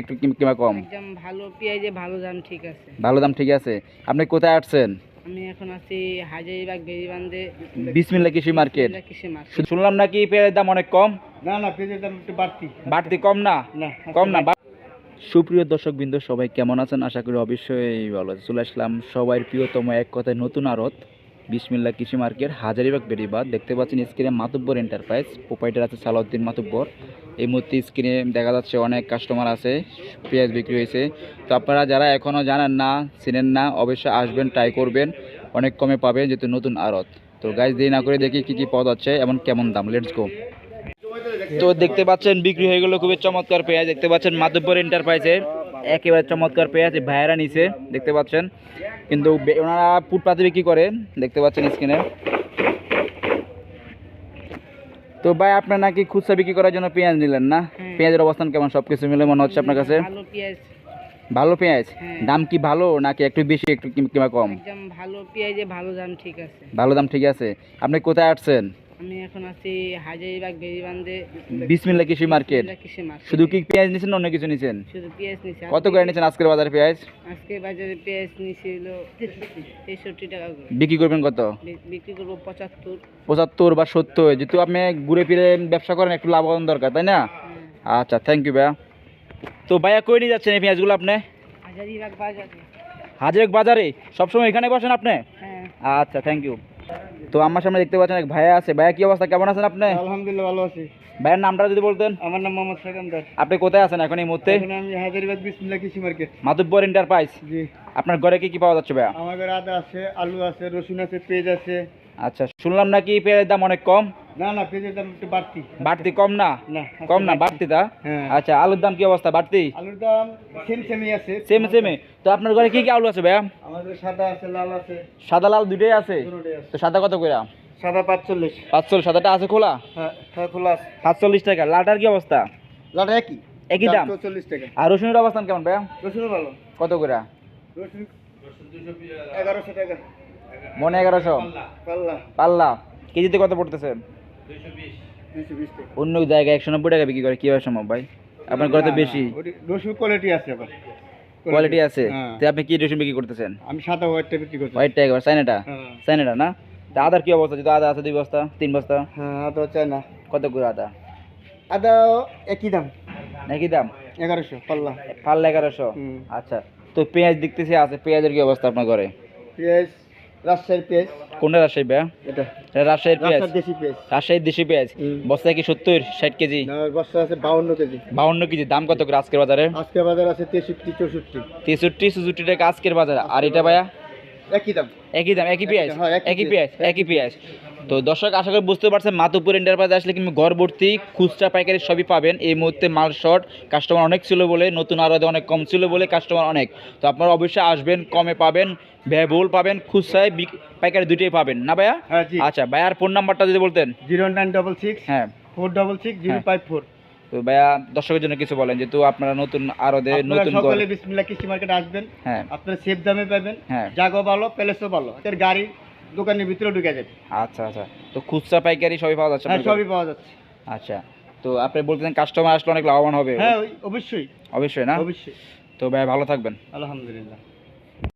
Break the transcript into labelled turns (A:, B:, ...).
A: একটু কিংবা কম
B: একদম ভালো পেঁয়াজে ভালো দাম ঠিক আছে।
A: ভালো দাম ঠিক আছে। আপনি কোথায় আসছেন?
B: আমি এখন আছি হাজারিবাগ বেরিবান্ধে
A: বিসমিল্লা কৃষি মার্কেট।
B: কৃষি মার্কেট।
A: শুনলাম নাকি পেঁয়াজের দাম অনেক কম?
C: না না পেঁয়াজের দাম একটু বাড়তি।
A: বাড়তি কম না?
C: না
A: কম না সুপ্রিয় দর্শক বিন্দু সবাই কেমন আছেন? আশা করি অবশ্যই ভালো আছে চলে আসলাম সবার প্রিয়তম এক কথায় নতুন আড়ত বিসমিল্লা কৃষি মার্কেট হাজারিবাগ বেরিবাদ দেখতে পাচ্ছেন স্ক্রিনে মাতুব্বর এন্টারপ্রাইজ প্রোপাইটার আছে সালাউদ্দিন মাতুব্বর। এই মুহূর্তে স্ক্রিনে দেখা যাচ্ছে অনেক কাস্টমার আছে, পেঁয়াজ বিক্রি হয়েছে। তো আপনারা যারা এখনও জানেন না, চিনেন না, অবশ্যই আসবেন ট্রাই করবেন। অনেক কমে পাবেন, যেহেতু নতুন আড়ত। তো গাছ দিয়ে না করে দেখি কি কি পদ আছে এবং কেমন দাম। লেটস গো তো দেখতে পাচ্ছেন, বিক্রি হয়ে গেলো খুবই চমৎকার পেঁয়াজ। দেখতে পাচ্ছেন, মাধবপুর এন্টারপ্রাইজের একেবারে চমৎকার পেঁয়াজ। এই ভাইয়েরা নিচে দেখতে পাচ্ছেন। কিন্তু ওনারা ফুটপাতে বিক্রি করে, দেখতে পাচ্ছেন স্ক্রিনে তো ভাই আপনার নাকি খুচরা বিক্রি করার জন্য পেঁয়াজ নিলেন না?
B: হ্যাঁ।
A: পেঁয়াজের অবস্থান কেমন? সবকিছু মিলে মনে হচ্ছে আপনার কাছে?
B: ভালো পেঁয়াজ।
A: ভালো পেঁয়াজ?
B: হ্যাঁ।
A: দাম কি ভালো নাকি একটু বেশি একটু কিংবা কম?
B: একদম ভালো পেঁয়াজে ভালো দাম ঠিক আছে।
A: ভালো দাম ঠিক আছে। আপনি কোথায় আসছেন?
B: আমি এখন আছি হাজারিবাগ বেরিবান্ধে
A: বিসমিল্লা কৃষি মার্কেট।
B: কৃষি মার্কেট।
A: শুধু কি পেঁয়াজ নিছেন অন্য কিছু নিছেন?
B: শুধু পেঁয়াজ নিচ্ছে
A: কত করে নিছেন আজকের বাজারে পেঁয়াজ?
B: আজকে বাজারে পেঁয়াজ নিছিল তেষট্টি টাকা করে।
A: বিক্রি করবেন কত?
B: বিক্রি করব পঁচাত্তর।
A: পঁচাত্তর বা সত্তর। যেহেতু আপনি ঘুরে ফিরে ব্যবসা করেন একটু লাভবান দরকার তাই না?
B: হ্যাঁ।
A: আচ্ছা থ্যাংক ইউ ভাইয়া। তো ভাইয়া কই নিয়ে যাচ্ছেন এই পেঁয়াজগুলো আপনি?
B: হাজারিবাগ বাজারে।
A: হাজির বাজারে? সবসময় এখানে বসেন আপনি?
B: হ্যাঁ।
A: আচ্ছা থ্যাংক ইউ তো আমার সামনে দেখতে পাচ্ছেন এক ভাইয়া আছে। ভাইয়া কি অবস্থা? কেমন আছেন আপনি?
C: আলহামদুলিল্লাহ ভালো আছি।
A: ভাইয়ের নামটা যদি বলতেন।
C: আমার নাম মোহাম্মদ সেকান্দার।
A: আপনি কোথায় আছেন এখন এই মুহূর্তে?
C: আমি হাজারিবাগ বিসমিল্লাহ কৃষি মার্কেট।
A: মাধবপুর এন্টারপ্রাইজ
C: জি।
A: আপনার ঘরে কি কি পাওয়া যাচ্ছে ভাইয়া?
C: আমার ঘরে আদা আছে আলু আছে রসুন আছে পেঁয়াজ আছে।
A: আচ্ছা শুনলাম নাকি পেঁয়াজের দাম অনেক কম।
C: না না পেঁয়াজের দাম একটু বাড়তি।
A: বাড়তি কম না? কম না বাড়তি তা?
C: হ্যাঁ।
A: আচ্ছা আলুর দাম কি অবস্থা বাড়তি?
C: আলুর দাম সেম সেমই আছে।
A: সেম সেমে তো আপনার ঘরে কি কি আলু আছে ভাইয়া?
C: আমাদের সাদা আছে লাল আছে।
A: সাদা লাল দুটোই আছে। তো সাদা কত
C: সাদা পাঁচচল্লিশ।
A: পাঁচচল্লিশ সাদাটা আছে খোলা?
C: হ্যাঁ হ্যাঁ খোলা আছে।
A: সাতচল্লিশ টাকা। লালটার কি অবস্থা?
C: লাটা একই।
A: একই দাম?
C: চল্লিশ টাকা।
A: আর রসুনের অবস্থান কেমন ভাইয়া?
C: রসুনও ভালো।
A: কত করে
C: রসুন এগারোশো টাকা।
A: মনে এগারোশো?
C: পাল্লা।
A: পাল্লা। কেজিতে কত পড়তেছে? অন্য জায়গায় একশো নব্বই টাকা বিক্রি করে কীভাবে সম্ভব ভাই? আপনার ঘরে তো বেশি।
C: রসুন কোয়ালিটি আছে আবার।
A: কোয়ালিটি আছে?
C: হ্যাঁ।
A: তো আপনি কি রসুন বিক্রি করতেছেন?
C: আমি সাদা হোয়াইটটা বিক্রি করছি
A: হোয়াইট টাইগার চাইনাটা
C: হ্যাঁ।
A: চাইনাটা না? তা আদার কি অবস্থা? যদি আদা আছে দুই বস্তা তিন বস্তা?
C: হ্যাঁ আদা চাই না
A: কত করে আদা?
C: আদা একই দাম।
A: একই দাম?
C: এগারোশো পাল্লা।
A: পাল্লা এগারোশো? আচ্ছা। তো পেঁয়াজ দেখতেছি আছে পেঁয়াজের কি অবস্থা আপনার ঘরে?
C: পেঁয়াজ রাজশাহীর পেঁয়াজ।
A: কোনটা রাজশাহী ভাইয়া? রাজশাহীর পেঁয়াজ।
C: রাজশাহীর দেশি পেঁয়াজ।
A: বস্তা কি সত্তর ষাট কেজি?
C: বস্তা আছে বাউন্ন কেজি।
A: বাউন্ন কেজি। দাম কত করে আজকের বাজারে?
C: আজকের বাজার আছে তেষট্টি চৌষট্টি।
A: তেষট্টি চৌষট্টি টাকা আজকের বাজারে। আর এটা ভাইয়া?
C: একই দাম।
A: একই দাম একই পেঁয়াজ
C: হ্যাঁ, একই
A: পেঁয়াজ একই পেঁয়াজ। তো দর্শক আশা করি বুঝতে পারছেন মাতুপুর এন্টারপ্রাইজ আসলে কিন্তু ঘর খুচরা পাইকারি সবই পাবেন। এই মুহূর্তে মাল শর্ট কাস্টমার অনেক ছিল বলে নতুন আরও অনেক কম ছিল বলে কাস্টমার অনেক। তো আপনারা অবশ্যই আসবেন কমে পাবেন ব্যয়বহুল পাবেন খুচরায় পাইকারি দুটোই পাবেন। না ভাইয়া?
C: হ্যাঁ
A: আচ্ছা ভাইয়ার ফোন নাম্বারটা যদি বলতেন।
C: জিরো নাইন ডবল সিক্স
A: হ্যাঁ।
C: ফোর ডবল সিক্স জিরো
A: হ্যাঁ।
C: Five four.
A: তো ভাইয়া দর্শকের জন্য কিছু বলেন যেহেতু আপনারা নতুন
C: আরও
A: নতুন ঘর
C: সকালে বিসমিল্লা কৃষি মার্কেটে আসবেন।
A: হ্যাঁ।
C: আপনারা সেফ দামে পাবেন।
A: হ্যাঁ।
C: জাগো ভালো প্যালেসও ভালো। এর গাড়ি দোকানের ভিতরে ঢুকে যাবে।
A: আচ্ছা আচ্ছা। তো খুচরা পাইকারি সবই পাওয়া যাচ্ছে
C: হ্যাঁ সবই পাওয়া যাচ্ছে।
A: আচ্ছা। তো আপনি বলতেছেন কাস্টমার আসলে অনেক লাভবান হবে।
C: হ্যাঁ অবশ্যই।
A: অবশ্যই না?
C: অবশ্যই।
A: তো ভাই ভালো থাকবেন।
C: আলহামদুলিল্লাহ।